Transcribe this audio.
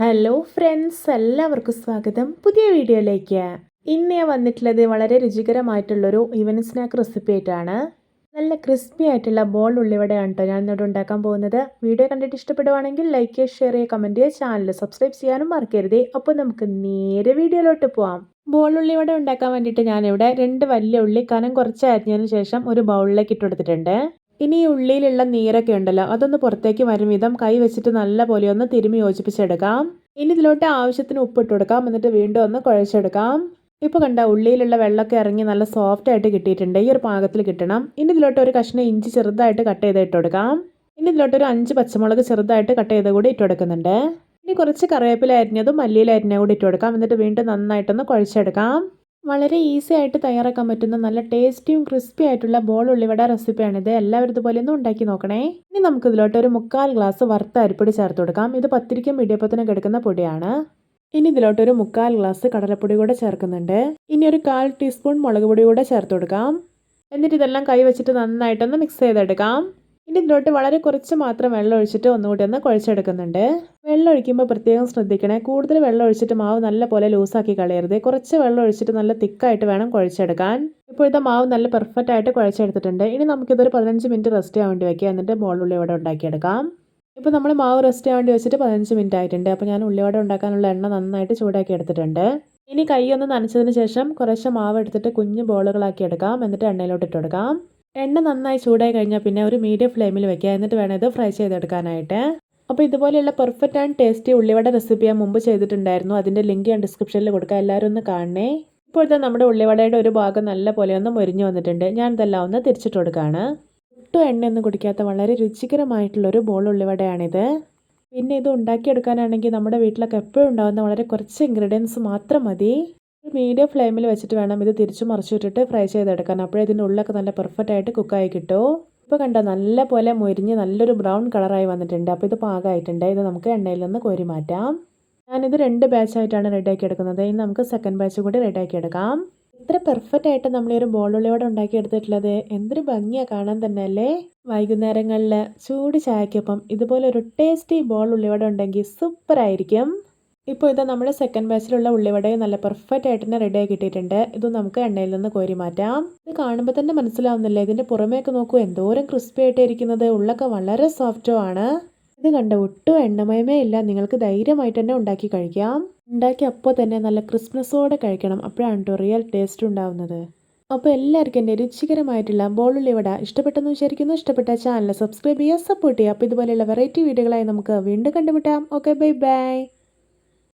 Hello friends എല്ലാവർക്കും സ്വാഗതം. പുതിയ വീഡിയോയിലേക്ക്. ഇന്ന് ഞാൻ വന്നിട്ടുള്ളത് വളരെ രുചികരമായിട്ടുള്ളൊരു ഈവനിങ് സ്നാക്ക് റെസിപ്പി ആയിട്ടാണ്. നല്ല ക്രിസ്പി ആയിട്ടുള്ള ബോൾ ഉള്ളിവിടെയാണ് കേട്ടോ ഞാൻ ഇന്നോട് ഉണ്ടാക്കാൻ പോകുന്നത്. വീഡിയോ കണ്ടിട്ട് ഇഷ്ടപ്പെടുവാണെങ്കിൽ ലൈക്ക് ചെയ്യുക ഷെയർ ചെയ്യുക കമന്റ് ചെയ്യുക. ചാനൽ സബ്സ്ക്രൈബ് ചെയ്യാനും മറക്കരുത്. അപ്പോൾ നമുക്ക് നേരെ വീഡിയോയിലോട്ട് പോവാം. ബോൾ ഉള്ളിവട ഉണ്ടാക്കാൻ വേണ്ടിയിട്ട് ഞാനിവിടെ രണ്ട് വലിയ ഉള്ളി കനം കുറച്ച് അരിഞ്ഞതിന് ശേഷം ഒരു ബൗളിലേക്ക് ഇട്ട് കൊടുത്തിട്ടുണ്ട്. ഇനി ഈ ഉള്ളിയിലുള്ള നീരൊക്കെ ഉണ്ടല്ലോ അതൊന്ന് പുറത്തേക്ക് വരും വിധം കൈ വെച്ചിട്ട് നല്ല പോലെ ഒന്ന് തിരുമി യോജിപ്പിച്ചെടുക്കാം. ഇനി ഇതിലോട്ട് ആവശ്യത്തിന് ഉപ്പിട്ട് കൊടുക്കാം എന്നിട്ട് വീണ്ടും ഒന്ന് കുഴച്ചെടുക്കാം. ഇപ്പൊ കണ്ട ഉള്ളിയിലുള്ള വെള്ളമൊക്കെ ഇറങ്ങി നല്ല സോഫ്റ്റ് ആയിട്ട് കിട്ടിയിട്ടുണ്ട് ഈ ഒരു പാകത്തിൽ കിട്ടണം. ഇനി ഇതിലോട്ട് ഒരു കഷ്ണം ഇഞ്ചി ചെറുതായിട്ട് കട്ട് ചെയ്ത് ഇട്ട് കൊടുക്കാം. ഇനി ഇതിലോട്ട് ഒരു അഞ്ച് പച്ചമുളക് ചെറുതായിട്ട് കട്ട് ചെയ്ത് കൂടി ഇട്ട് കൊടുക്കുന്നുണ്ട്. ഇനി കുറച്ച് കറിവേപ്പില അരിഞ്ഞതും മല്ലിയില അരിഞ്ഞ കൂടി ഇട്ട് കൊടുക്കാം എന്നിട്ട് വീണ്ടും നന്നായിട്ടൊന്ന് കുഴച്ചെടുക്കാം. വളരെ ഈസി ആയിട്ട് തയ്യാറാക്കാൻ പറ്റുന്ന നല്ല ടേസ്റ്റിയും ക്രിസ്പി ആയിട്ടുള്ള ബോൾ ഉള്ളിവട റെസിപ്പിയാണിത് എല്ലാവരും ഇതുപോലെ ഒന്ന് ഉണ്ടാക്കി നോക്കണേ. ഇനി നമുക്ക് ഇതിലോട്ട് ഒരു മുക്കാൽ ഗ്ലാസ് വറുത്ത അരിപ്പൊടി ചേർത്ത് കൊടുക്കാം. ഇത് പത്തിരിക്കും ഇടിയപ്പത്തിനും കിടക്കുന്ന പൊടിയാണ്. ഇനി ഇതിലോട്ട് ഒരു മുക്കാൽ ഗ്ലാസ് കടലപ്പൊടി കൂടെ ചേർക്കുന്നുണ്ട്. ഇനി ഒരു കാൽ ടീസ്പൂൺ മുളക് പൊടി കൂടെ ചേർത്ത് കൊടുക്കാം. എന്നിട്ട് ഇതെല്ലാം കൈ വെച്ചിട്ട് നന്നായിട്ടൊന്ന് മിക്സ് ചെയ്തെടുക്കാം. ഇനി ഇതിലോട്ട് വളരെ കുറച്ച് മാത്രം വെള്ളം ഒഴിച്ചിട്ട് ഒന്നുകൂടി ഒന്ന് കുഴച്ചെടുക്കുന്നുണ്ട്. വെള്ളം ഒഴിക്കുമ്പോൾ പ്രത്യേകം ശ്രദ്ധിക്കണേ കൂടുതൽ വെള്ളം ഒഴിച്ചിട്ട് മാവ് നല്ല പോലെ ലൂസാക്കി കളയരുത്. കുറച്ച് വെള്ളം ഒഴിച്ചിട്ട് നല്ല തിക്കായിട്ട് വേണം കുഴച്ചെടുക്കാൻ. ഇപ്പോഴത്തെ മാവ് നല്ല പെർഫെക്റ്റ് ആയിട്ട് കുഴച്ചെടുത്തിട്ടുണ്ട്. ഇനി നമുക്കിതൊരു പതിനഞ്ച് മിനിറ്റ് റെസ്റ്റ് ചെയ്യാൻ വേണ്ടി വയ്ക്കുക എന്നിട്ട് ബോൾ ഉള്ളിവട ഉണ്ടാക്കിയെടുക്കാം. ഇപ്പോൾ നമ്മൾ മാവ് റെസ്റ്റ് ചെയ്യാൻ വേണ്ടി വെച്ചിട്ട് പതിനഞ്ച് മിനിറ്റ് ആയിട്ടുണ്ട്. അപ്പോൾ ഞാൻ ഉള്ളിവട ഉണ്ടാക്കാനുള്ള എണ്ണ നന്നായിട്ട് ചൂടാക്കി എടുത്തിട്ടുണ്ട്. ഇനി കൈ ഒന്ന് നനച്ചതിന് ശേഷം കുറച്ച് മാവ് എടുത്തിട്ട് കുഞ്ഞു ബോളുകളാക്കി എടുക്കാം. എന്നിട്ട് എണ്ണയിലോട്ട് ഇട്ടെടുക്കാം എണ്ണ നന്നായി ചൂടായി കഴിഞ്ഞാൽ പിന്നെ ഒരു മീഡിയം ഫ്ലെയിമിൽ വെക്കുക. എന്നിട്ട് വേണം ഇത് ഫ്രൈ ചെയ്തെടുക്കാനായിട്ട്. അപ്പോൾ ഇതുപോലെയുള്ള പെർഫെക്റ്റ് ആൻഡ് ടേസ്റ്റി ഉള്ളിവട റെസിപ്പി ഞാൻ മുമ്പ് ചെയ്തിട്ടുണ്ടായിരുന്നു. അതിന്റെ ലിങ്ക് ഞാൻ ഡിസ്ക്രിപ്ഷനിൽ കൊടുക്കാം. എല്ലാവരും ഒന്ന് കാണണേ. ഇപ്പോഴത്തെ നമ്മുടെ ഉള്ളിവടയുടെ ഒരു ഭാഗം നല്ല പോലെ ഒന്ന് മൊരിഞ്ഞു വന്നിട്ടുണ്ട്. ഞാൻ ഇതെല്ലാം ഒന്ന് തിരിച്ചിട്ട് കൊടുക്കുകയാണ് ഒട്ടും എണ്ണയൊന്നും കുടിക്കാത്ത വളരെ രുചികരമായിട്ടുള്ളൊരു ബോൾ ഉള്ളിവടയാണിത്. പിന്നെ ഇത് ഉണ്ടാക്കിയെടുക്കാനാണെങ്കിൽ നമ്മുടെ വീട്ടിലൊക്കെ എപ്പോഴും ഉണ്ടാകുന്ന വളരെ കുറച്ച് ഇൻഗ്രീഡിയൻസ് മാത്രം മതി. മീഡിയം ഫ്ലെയിമിൽ വെച്ചിട്ട് വേണം ഇത് തിരിച്ചു മറിച്ചിട്ടിട്ട് ഫ്രൈ ചെയ്തെടുക്കാൻ. അപ്പോഴേ ഇതിന്റെ ഉള്ളൊക്കെ നല്ല പെർഫെക്റ്റ് ആയിട്ട് കുക്കായി കിട്ടും. ഇപ്പോൾ കണ്ടോ നല്ല പോലെ മുരിഞ്ഞ് നല്ലൊരു ബ്രൗൺ കളറായി വന്നിട്ടുണ്ട്. അപ്പോൾ ഇത് പാകമായിട്ടുണ്ട് ഇത് നമുക്ക് എണ്ണയിൽ നിന്ന് കോരി മാറ്റാം. ഞാനിത് രണ്ട് ബാച്ചായിട്ടാണ് റെഡിയാക്കി എടുക്കുന്നത്. ഇനി നമുക്ക് സെക്കൻഡ് ബാച്ച് കൂടി റെഡിയാക്കി എടുക്കാം. ഇത്ര പെർഫെക്റ്റ് ആയിട്ട് നമ്മൾ ഈ ഒരു ബോളുള്ളിയോടെ ഉണ്ടാക്കി എടുത്തിട്ടുള്ളത് എന്തൊരു ഭംഗിയാണ് കാണാൻ തന്നെ അല്ലേ? വൈകുന്നേരങ്ങളിൽ ചൂട് ചായക്കൊപ്പം ഇതുപോലെ ഒരു ടേസ്റ്റി ബോളുള്ളിയോടെ ഉണ്ടെങ്കിൽ സൂപ്പർ ആയിരിക്കും. ഇപ്പോൾ ഇത് നമ്മുടെ സെക്കൻഡ് ബാച്ചിലുള്ള ഉള്ളിവടയും നല്ല പെർഫെക്റ്റ് ആയിട്ട് തന്നെ റെഡിയായി കിട്ടിയിട്ടുണ്ട്. ഇത് നമുക്ക് എണ്ണയിൽ നിന്ന് കോരി മാറ്റാം. ഇത് കാണുമ്പോൾ തന്നെ മനസ്സിലാവുന്നില്ല? ഇതിന്റെ പുറമേക്ക് നോക്കൂ എന്തോരം ക്രിസ്പി ആയിട്ട് ഇരിക്കുന്നത്. ഉള്ളൊക്കെ വളരെ സോഫ്റ്റോ ആണ്. ഇത് കണ്ട ഒട്ടും എണ്ണമയമേ ഇല്ല. നിങ്ങൾക്ക് ധൈര്യമായിട്ട് തന്നെ ഉണ്ടാക്കി കഴിക്കാം. ഉണ്ടാക്കി അപ്പോൾ തന്നെ നല്ല ക്രിസ്മസോടെ കഴിക്കണം. അപ്പോഴാണ് കേട്ടോ റിയൽ ടേസ്റ്റ് ഉണ്ടാവുന്നത്. അപ്പോൾ എല്ലാവർക്കും എന്റെ രുചികരമായിട്ടുള്ള ബോളുള്ളിവട ഇഷ്ടപ്പെട്ടെന്ന് വിചാരിക്കുന്നു. ഇഷ്ടപ്പെട്ട ചാനൽ സബ്സ്ക്രൈബ് ചെയ്യുക സപ്പോർട്ട് ചെയ്യുക. അപ്പോൾ ഇതുപോലെയുള്ള വെറൈറ്റി വീഡിയോകളായി നമുക്ക് വീണ്ടും കണ്ടുമുട്ടാം. Okay bye bye